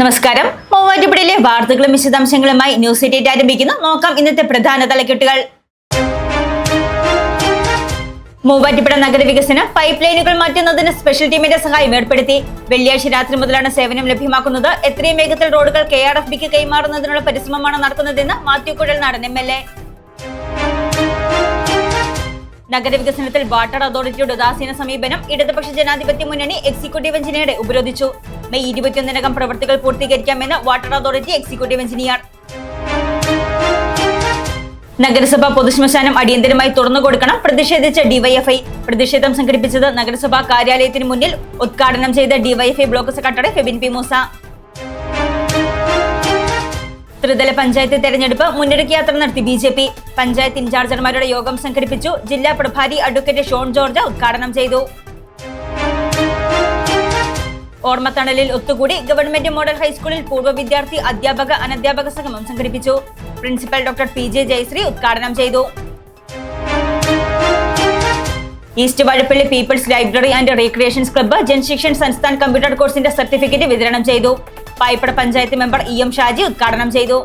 നമസ്കാരം. മൂവാറ്റുപുഴയിലെ വാർത്തകളും വിശദാംശങ്ങളുമായി ന്യൂസ് എയ്റ്റ് ആരംഭിക്കുന്നു. നോക്കാം ഇന്നത്തെ പ്രധാന തലക്കെട്ടുകൾ. മൂവാറ്റുപുഴ നഗരവികസനം പൈപ്പ് ലൈനുകൾ മാറ്റുന്നതിന് സ്പെഷ്യൽ ടീമിന്റെ സഹായം ഏർപ്പെടുത്തി. വെള്ളിയാഴ്ച രാത്രി മുതലാണ് സേവനം ലഭ്യമാക്കുന്നത്. എത്രയും വേഗത്തിൽ റോഡുകൾ കെ ആർ എഫ് ബിക്ക് കൈമാറുന്നതിനുള്ള പരിശ്രമമാണ് നടക്കുന്നതെന്ന് Mathew Kuzhalnadan M L A. നഗരവികസനത്തിൽ water അതോറിറ്റിയുടെ ഉദാസീന സമീപനം ഇടതുപക്ഷ ജനാധിപത്യ മുന്നണി എക്സിക്യൂട്ടീവ് എഞ്ചിനീയറെ ഉപരോധിച്ചു. മെയ് ഇരുപത്തിയൊന്നിനകം പ്രവൃത്തികൾ പൂർത്തീകരിക്കാമെന്ന് വാട്ടർ അതോറിറ്റി എക്സിക്യൂട്ടീവ് എഞ്ചിനീയർ. നഗരസഭ പൊതുശ്മശാനം അടിയന്തരമായി തുറന്നു കൊടുക്കണം പ്രതിഷേധിച്ച ഡിവൈഎഫ്ഐ. പ്രതിഷേധം സംഘടിപ്പിച്ചത് നഗരസഭാ കാര്യാലയത്തിന് മുന്നിൽ ഉദ്ഘാടനം ചെയ്ത DYFI block secretary Febin P Moosa. ത്രിതല പഞ്ചായത്ത് തെരഞ്ഞെടുപ്പ് മുന്നൊരുക്കി യാത്ര നടത്തി ബി ജെ പി. പഞ്ചായത്ത് ഇൻചാർജർമാരുടെ യോഗം സംഘടിപ്പിച്ചു. ജില്ലാ പ്രഭാരി അഡ്വക്കേറ്റ് ഷോൺ ജോർജ് ഉദ്ഘാടനം ചെയ്തു. ഓർമ്മത്തണലിൽ ഒത്തുകൂടി ഗവൺമെന്റ് മോഡൽ ഹൈസ്കൂളിൽ പൂർവ വിദ്യാർത്ഥി അധ്യാപക അനധ്യാപക സംഗമം സംഘടിപ്പിച്ചു. Principal doctor P J Jayasree ഉദ്ഘാടനം ചെയ്തു. East Vazhappally people's library and recreations club Jan Shikshan സംസ്ഥാന കമ്പ്യൂട്ടർ കോഴ്സിന്റെ സർട്ടിഫിക്കറ്റ് വിതരണം ചെയ്തു. Payippad panchayat member E M Shaji ഉദ്ഘാടനം ചെയ്തു.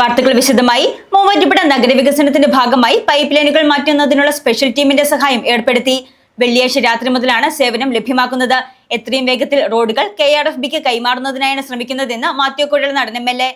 വാർത്തകൾ വിശദമായി. മൂവാറ്റുപുഴ നഗരവികസനത്തിന്റെ ഭാഗമായി പൈപ്പ് ലൈനുകൾ മാറ്റുന്നതിനുള്ള സ്പെഷ്യൽ ടീമിന്റെ സഹായം ഏർപ്പെടുത്തി. വെള്ളിയാഴ്ച രാത്രി മുതലാണ് സേവനം ലഭ്യമാക്കുന്നത്. എത്രയും വേഗത്തിൽ റോഡുകൾ കെ ആർ എഫ് ബിക്ക് കൈമാറുന്നതിനായാണ് ശ്രമിക്കുന്നതെന്ന് Mathew Kuzhalnadan M L A.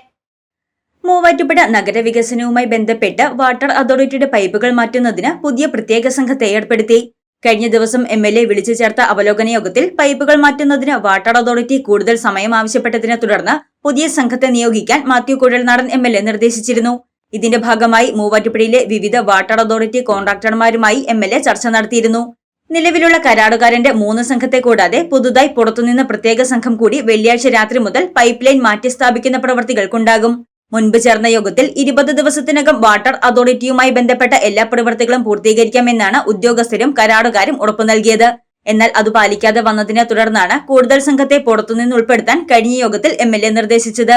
Muvattupuzha നഗരവികസനവുമായി ബന്ധപ്പെട്ട് വാട്ടർ അതോറിറ്റിയുടെ പൈപ്പുകൾ മാറ്റുന്നതിന് പുതിയ പ്രത്യേക സംഘത്തെ ഏർപ്പെടുത്തി. കഴിഞ്ഞ ദിവസം എം എൽ എ വിളിച്ചു ചേർത്ത അവലോകന യോഗത്തിൽ പൈപ്പുകൾ മാറ്റുന്നതിന് വാട്ടർ അതോറിറ്റി കൂടുതൽ സമയം ആവശ്യപ്പെട്ടതിനെ തുടർന്ന് പുതിയ സംഘത്തെ നിയോഗിക്കാൻ Mathew Kuzhalnadan M L A നിർദ്ദേശിച്ചിരുന്നു. ഇതിന്റെ ഭാഗമായി മൂവാറ്റുപുഴയിലെ വിവിധ വാട്ടർ അതോറിറ്റി കോൺട്രാക്ടർമാരുമായി എം എൽ എ ചർച്ച നടത്തിയിരുന്നു. നിലവിലുള്ള കരാറുകാരന്റെ മൂന്ന് സംഘത്തെ കൂടാതെ പുതുതായി പുറത്തുനിന്ന് പ്രത്യേക സംഘം കൂടി വെള്ളിയാഴ്ച രാത്രി മുതൽ പൈപ്പ് ലൈൻ മാറ്റി സ്ഥാപിക്കുന്ന പ്രവൃത്തികൾക്കുണ്ടാകും. മുൻപ് ചേർന്ന യോഗത്തിൽ ഇരുപത് ദിവസത്തിനകം വാട്ടർ അതോറിറ്റിയുമായി ബന്ധപ്പെട്ട എല്ലാ പ്രവൃത്തികളും പൂർത്തീകരിക്കാമെന്നാണ് ഉദ്യോഗസ്ഥരും കരാറുകാരും ഉറപ്പു നൽകിയത്. എന്നാൽ അത് പാലിക്കാതെ വന്നതിനെ തുടർന്നാണ് കൂടുതൽ സംഘത്തെ പുറത്തുനിന്ന് ഉൾപ്പെടുത്താൻ കഴിഞ്ഞ യോഗത്തിൽ എം എൽ എ നിർദ്ദേശിച്ചത്.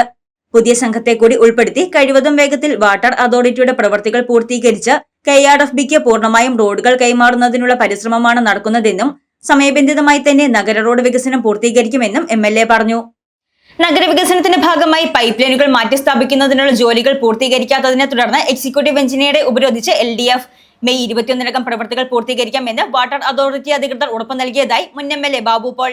പുതിയ സംഘത്തെ കൂടി ഉൾപ്പെടുത്തി കഴിവതും വേഗത്തിൽ വാട്ടർ അതോറിറ്റിയുടെ പ്രവൃത്തികൾ പൂർത്തീകരിച്ച് കെ ആർ എഫ് ബിക്ക് പൂർണമായും റോഡുകൾ കൈമാറുന്നതിനുള്ള പരിശ്രമമാണ് നടക്കുന്നതെന്നും സമയബന്ധിതമായി തന്നെ നഗര റോഡ് വികസനം പൂർത്തീകരിക്കുമെന്നും എം പറഞ്ഞു. നഗരവികസനത്തിന്റെ ഭാഗമായി പൈപ്പ് ലൈനുകൾ മാറ്റിസ്ഥാപിക്കുന്നതിനുള്ള ജോലികൾ പൂർത്തീകരിക്കാത്തതിനെ തുടർന്ന് എക്സിക്യൂട്ടീവ് എഞ്ചിനീയറെ ഉപരോധിച്ച് എൽ ഡി എഫ് മെയ് ഇരുപത്തിയൊന്നിനകം പ്രവൃത്തികൾ പൂർത്തീകരിക്കാമെന്ന് വാട്ടർ അതോറിറ്റി അധികൃതർ ഉറപ്പു നൽകിയതായി മുൻ M L A Babu Paul.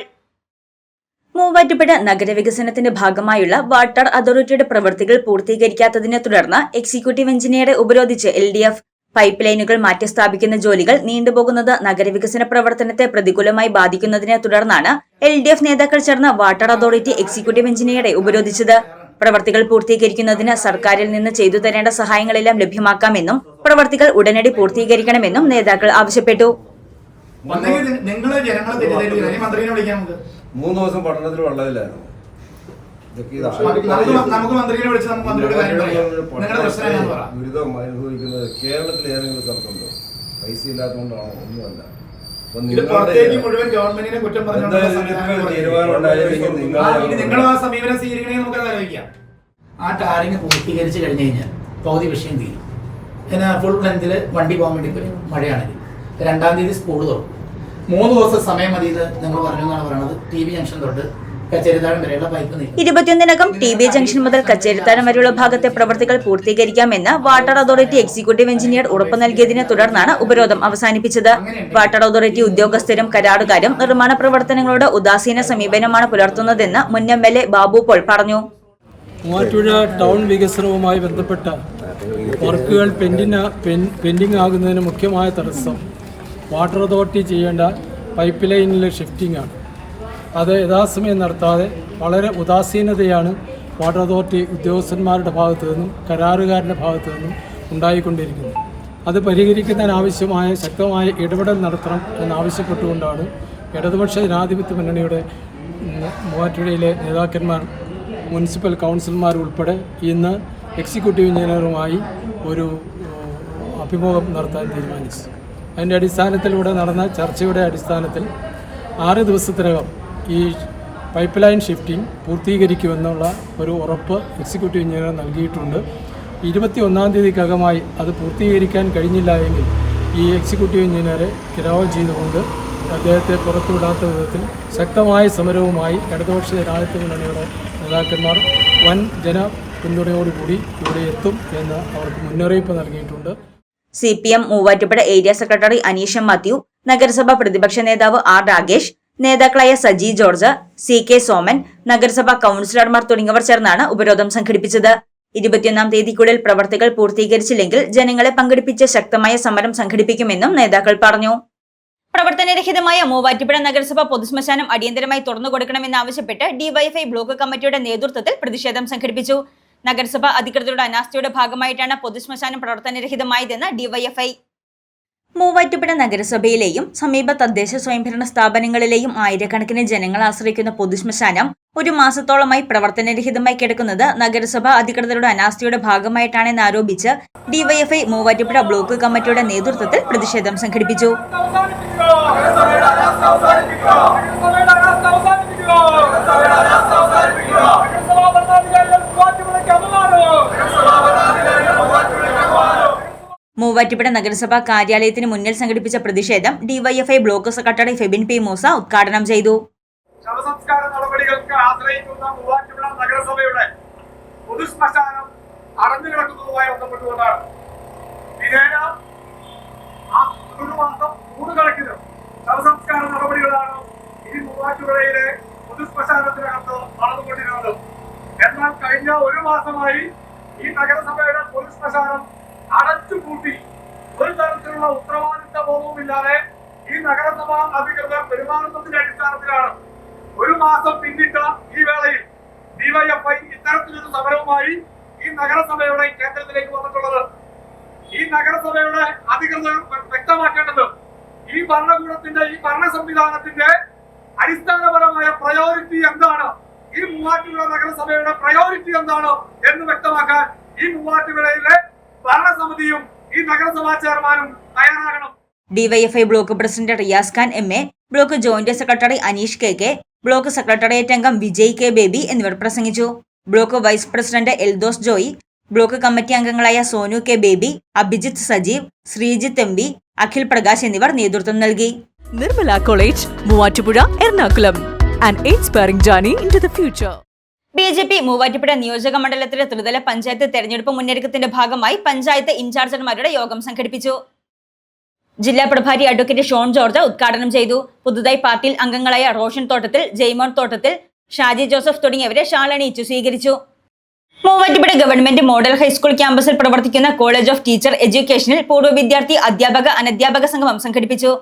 Muvattupuzha നഗരവികസനത്തിന്റെ ഭാഗമായുള്ള വാട്ടർ അതോറിറ്റിയുടെ പ്രവൃത്തികൾ പൂർത്തീകരിക്കാത്തതിനെ തുടർന്ന് എക്സിക്യൂട്ടീവ് എഞ്ചിനീയറെ ഉപരോധിച്ച് എൽ ഡി എഫ് പൈപ്പ് ലൈനുകൾ മാറ്റിസ്ഥാപിക്കുന്ന ജോലികൾ നീണ്ടുപോകുന്നത് നഗരവികസന പ്രവർത്തനത്തെ പ്രതികൂലമായി ബാധിക്കുന്നതിനെ തുടർന്നാണ് എൽ ഡി എഫ് നേതാക്കൾ ചേർന്ന് വാട്ടർ അതോറിറ്റി എക്സിക്യൂട്ടീവ് എഞ്ചിനീയറെ ഉപരോധിച്ചത്. പ്രവർത്തികൾ പൂർത്തീകരിക്കുന്നതിന് സർക്കാരിൽ നിന്ന് ചെയ്തു തരേണ്ട സഹായങ്ങളെല്ലാം ലഭ്യമാക്കാമെന്നും പ്രവർത്തികൾ ഉടനടി പൂർത്തീകരിക്കണമെന്നും നേതാക്കൾ ആവശ്യപ്പെട്ടു. മൂന്ന് ദിവസം പഠനത്തിൽ വെള്ളമില്ലായിരുന്നു. ദുരിതം അനുഭവിക്കുന്നത് കേരളത്തിൽ ഏതെങ്കിലും സ്ഥലത്തുണ്ടോ? പൈസ ഇല്ലാത്തതുകൊണ്ടാണോ? ഒന്നുമല്ല. ആ, ടാറിങ് പൂർത്തീകരിച്ച് കഴിഞ്ഞു കഴിഞ്ഞാൽ പകുതി വിഷയം തീരും. പിന്നെ ഫുൾ ലെങ്തിൽ വണ്ടി പോകാൻ വേണ്ടി പറ്റും മഴയാണെങ്കിൽ. രണ്ടാം തീയതി സ്കൂൾ തുറക്കും. മൂന്ന് ദിവസം സമയം മതി ഇത് നിങ്ങൾ പറഞ്ഞു എന്നാണ് പറയുന്നത് ടി വി ജംഗ്ഷൻ തൊട്ട് ഇരുപത്തിയൊന്നിനകം ടി ബി ജംഗ്ഷൻ മുതൽ കച്ചേരിത്താനം വരെയുള്ള ഭാഗത്തെ പ്രവർത്തികൾ പൂർത്തീകരിക്കാമെന്ന് വാട്ടർ അതോറിറ്റി എക്സിക്യൂട്ടീവ് എഞ്ചിനീയർ ഉറപ്പ് നൽകിയതിനെ തുടർന്നാണ് ഉപരോധം അവസാനിപ്പിച്ചത്. വാട്ടർ അതോറിറ്റി ഉദ്യോഗസ്ഥരും കരാറുകാരും നിർമ്മാണ പ്രവർത്തനങ്ങളോട് ഉദാസീന സമീപനമാണ് പുലർത്തുന്നതെന്ന് മുൻ M L A Babu Paul പറഞ്ഞു. മൂവാറ്റുപുഴ ടൗൺ വികസനവുമായി ബന്ധപ്പെട്ട വർക്കുകൾ പെൻഡിങ് പെൻഡിങ് ആകുന്നതിന് മുഖ്യമായ തടസ്സം. വാട്ടർ അതോറിറ്റി ചെയ്യേണ്ട പൈപ്പ് ലൈനിലെ ഷിഫ്റ്റിംഗ് ആണ്. അത് യഥാസമയം നടത്താതെ വളരെ ഉദാസീനതയാണ് വാട്ടർ അതോറിറ്റി ഉദ്യോഗസ്ഥന്മാരുടെ ഭാഗത്തു നിന്നും കരാറുകാരുടെ ഭാഗത്തു നിന്നും ഉണ്ടായിക്കൊണ്ടിരിക്കുന്നത്. അത് പരിഹരിക്കുന്നതിനാവശ്യമായ ശക്തമായ ഇടപെടൽ നടത്തണം എന്നാവശ്യപ്പെട്ടുകൊണ്ടാണ് ഇടതുപക്ഷ ജനാധിപത്യ മുന്നണിയുടെ മൂവാറ്റുപുഴയിലെ നേതാക്കന്മാർ മുനിസിപ്പൽ കൗൺസിലർമാർ ഉൾപ്പെടെ ഇന്ന് എക്സിക്യൂട്ടീവ് എഞ്ചിനീയറുമായി ഒരു അഭിമുഖം നടത്താൻ തീരുമാനിച്ചു. അതിന്റെ അടിസ്ഥാനത്തിലൂടെ നടന്ന ചർച്ചയുടെ അടിസ്ഥാനത്തിൽ ആറ് ദിവസത്തിനകം ഈ പൈപ്പ് ലൈൻ ഷിഫ്റ്റിംഗ് പൂർത്തീകരിക്കുമെന്നുള്ള ഒരു ഉറപ്പ് എക്സിക്യൂട്ടീവ് എഞ്ചിനീയർ നൽകിയിട്ടുണ്ട്. ഇരുപത്തി ഒന്നാം തീയതിക്കകമായി അത് പൂർത്തീകരിക്കാൻ കഴിഞ്ഞില്ല എങ്കിൽ ഈ എക്സിക്യൂട്ടീവ് എഞ്ചിനീയറെ കിരാവ് ചെയ്തുകൊണ്ട് അദ്ദേഹത്തെ പുറത്തുവിടാത്ത വിധത്തിൽ ശക്തമായ സമരവുമായി ഇടതുപക്ഷ ജനാധിപത്യ മുന്നണിയുടെ നേതാക്കന്മാർ വൻ ജന പിന്തുണയോടുകൂടി ഇവിടെ എത്തും എന്ന് അവർക്ക് മുന്നറിയിപ്പ് നൽകിയിട്ടുണ്ട്. C P M Muvattupuzha area secretary Aneesha Mathew നഗരസഭാ പ്രതിപക്ഷ നേതാവ് ആർ രാഗേഷ് നേതാക്കളായ സജി ജോർജ് സി കെ സോമൻ നഗരസഭാ കൌൺസിലർമാർ തുടങ്ങിയവർ ചേർന്നാണ് ഉപരോധം സംഘടിപ്പിച്ചത്. ഇരുപത്തിയൊന്നാം തീയതിക്കുള്ളിൽ പ്രവർത്തികൾ പൂർത്തീകരിച്ചില്ലെങ്കിൽ ജനങ്ങളെ പങ്കെടുപ്പിച്ച് ശക്തമായ സമരം സംഘടിപ്പിക്കുമെന്നും നേതാക്കൾ പറഞ്ഞു. പ്രവർത്തനരഹിതമായ മൂവാറ്റുപുഴ നഗരസഭ പൊതുശ്മശാനം അടിയന്തരമായി തുറന്നു കൊടുക്കണമെന്നാവശ്യപ്പെട്ട് ഡിവൈഎഫ്ഐ ബ്ലോക്ക് കമ്മിറ്റിയുടെ നേതൃത്വത്തിൽ പ്രതിഷേധം സംഘടിപ്പിച്ചു. നഗരസഭ അധികൃതരുടെ അനാസ്ഥയുടെ ഭാഗമായിട്ടാണ് പൊതുശ്മശാനം പ്രവർത്തനരഹിതമായതെന്ന് ഡിവൈഎഫ്ഐ മൂവാറ്റുപുഴ നഗരസഭയിലെയും സമീപ തദ്ദേശ സ്വയംഭരണ സ്ഥാപനങ്ങളിലെയും ആയിരക്കണക്കിന് ജനങ്ങൾ ആശ്രയിക്കുന്ന പൊതുശ്മശാനം ഒരു മാസത്തോളമായി പ്രവർത്തനരഹിതമായി കിടക്കുന്നത് നഗരസഭ അധികൃതരുടെ അനാസ്ഥയുടെ ഭാഗമായിട്ടാണെന്ന് ആരോപിച്ച് ഡിവൈഎഫ്ഐ മൂവാറ്റുപുഴ ബ്ലോക്ക് കമ്മിറ്റിയുടെ നേതൃത്വത്തിൽ പ്രതിഷേധം സംഘടിപ്പിച്ചു. മൂവാറ്റുപുഴ നഗരസഭാ കാര്യാലയത്തിന് മുന്നിൽ സംഘടിപ്പിച്ച പ്രതിഷേധം DYFI block secretary Febin P Moosa ഉദ്ഘാടനം ചെയ്തു. ശവസംസ്കാര നഗരസഭയുടെ നടന്നുകൊണ്ടിരുന്നത്. എന്നാൽ കഴിഞ്ഞ ഒരു മാസമായി ഈ നഗരസഭയുടെ പൊതുശ്മശാനം അടച്ചുപൂട്ടി ഒരു തരത്തിലുള്ള ഉത്തരവാദിത്ത ബോധവുമില്ലാതെ ഈ നഗരസഭാ അധികൃതർ പെരുമാറുന്നതിന്റെ അടിസ്ഥാനത്തിലാണ് ഒരു മാസം പിന്നിട്ട ഈ വേളയിൽ ഡിവൈഎഫ്ഐ ഇത്തരത്തിലൊരു സമരവുമായി ഈ നഗരസഭയുടെ കേന്ദ്രത്തിലേക്ക് വന്നിട്ടുള്ളത്. ഈ നഗരസഭയുടെ അധികൃതർ വ്യക്തമാക്കേണ്ടത് ഈ ഭരണകൂടത്തിന്റെ ഈ ഭരണ സംവിധാനത്തിന്റെ അടിസ്ഥാനപരമായ പ്രയോറിറ്റി എന്താണ്? ഈ മൂവാറ്റുപുഴ നഗരസഭയുടെ പ്രയോറിറ്റി എന്താണ് എന്ന് വ്യക്തമാക്കാൻ ഈ മൂവാറ്റുപുഴയിലെ ഭരണസമിതിയും ഈ നഗരസഭാ ചെയർമാനും തയ്യാറാകണം. DYFI block president Riyas Khan M A block joint secretary Aneesh K K block secretariat അംഗം വിജയ് കെ ബേബി എന്നിവർ പ്രസംഗിച്ചു. Block vice president Eldhose Joy block committee അംഗങ്ങളായ Sonu K Baby Abhijith Sajeev Sreejith M B Akhil Prakash എന്നിവർ നേതൃത്വം നൽകി. Nirmala college Muvattupuzha Ernakulam. And inspiring journey into the future B J P Muvattupuzha നിയോജക മണ്ഡലത്തിലെ ത്രിതല പഞ്ചായത്ത് തെരഞ്ഞെടുപ്പ് മുന്നൊരുക്കത്തിന്റെ ഭാഗമായി പഞ്ചായത്ത് ഇൻചാർജർമാരുടെ യോഗം സംഘടിപ്പിച്ചു. ജില്ലാ പ്രഭാരി അഡ്വക്കേറ്റ് ഷോൺ ജോർജ് ഉദ്ഘാടനം ചെയ്തു. പുതുതായി പാർട്ടിയിൽ അംഗങ്ങളായ റോഷൻ തോട്ടത്തിൽ ജെയ്മോൻ തോട്ടത്തിൽ ഷാജി ജോസഫ് തുടങ്ങിയവരെ ഷാളണിയിച്ചു സ്വീകരിച്ചു. മൂവാറ്റുപുഴ ഗവൺമെന്റ് മോഡൽ ഹൈസ്കൂൾ ക്യാമ്പസിൽ പ്രവർത്തിക്കുന്ന കോളേജ് ഓഫ് ടീച്ചർ എഡ്യൂക്കേഷനിൽ പൂർവ വിദ്യാർത്ഥി അധ്യാപക അനധ്യാപക സംഗമം സംഘടിപ്പിച്ചു.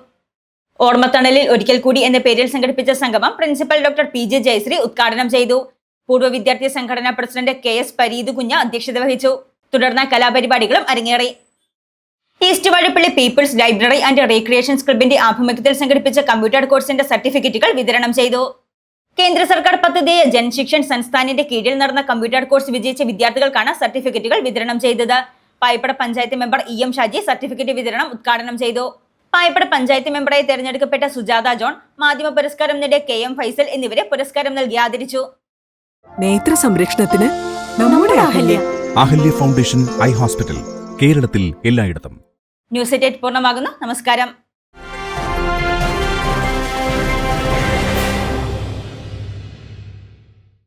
ഓർമ്മത്തണലിൽ ഒരിക്കൽ കൂടി എന്ന പേരിൽ സംഘടിപ്പിച്ച സംഗമം principal doctor P J Jayasree ഉദ്ഘാടനം ചെയ്തു. പൂർവ വിദ്യാർത്ഥി സംഘടനാ പ്രസിഡന്റ് കെ എസ് പരീത് കുഞ്ഞ അധ്യക്ഷത വഹിച്ചു. തുടർന്ന് കലാപരിപാടികളും അരങ്ങേറി. East Vazhappally people's library and recreations ക്ലബിന്റെ ആഭിമുഖ്യത്തിൽ സംഘടിപ്പിച്ച കമ്പ്യൂട്ടർ കോഴ്സിന്റെ സർട്ടിഫിക്കറ്റുകൾ വിതരണം ചെയ്തു. കേന്ദ്ര സർക്കാർ പദ്ധതിയായ ജൻശിക്ഷൻ സംസ്ഥാനിന്റെ കീഴിൽ നടന്ന കമ്പ്യൂട്ടർ കോഴ്സ് വിജയിച്ച വിദ്യാർത്ഥികൾക്കാണ് സർട്ടിഫിക്കറ്റുകൾ വിതരണം ചെയ്തത്. Payappad panchayat member E M Shaji certificate വിതരണം ഉദ്ഘാടനം ചെയ്തു. പായപ്പട പഞ്ചായത്ത് മെമ്പറായി തെരഞ്ഞെടുക്കപ്പെട്ട സുജാത ജോൺ മാധ്യമ പുരസ്കാരം നേടിയ കെ എം ഫൈസൽ എന്നിവരെ പുരസ്കാരം നൽകി ആദരിച്ചു. നേത്ര സംരക്ഷണത്തിന് നമ്മുടെ Ahalya. Ahalya. Foundation eye hospital കേരളത്തിൽ എല്ലായിടത്തും. ന്യൂസ് എറ്റ് പൂർണമാകുന്നു. നമസ്കാരം.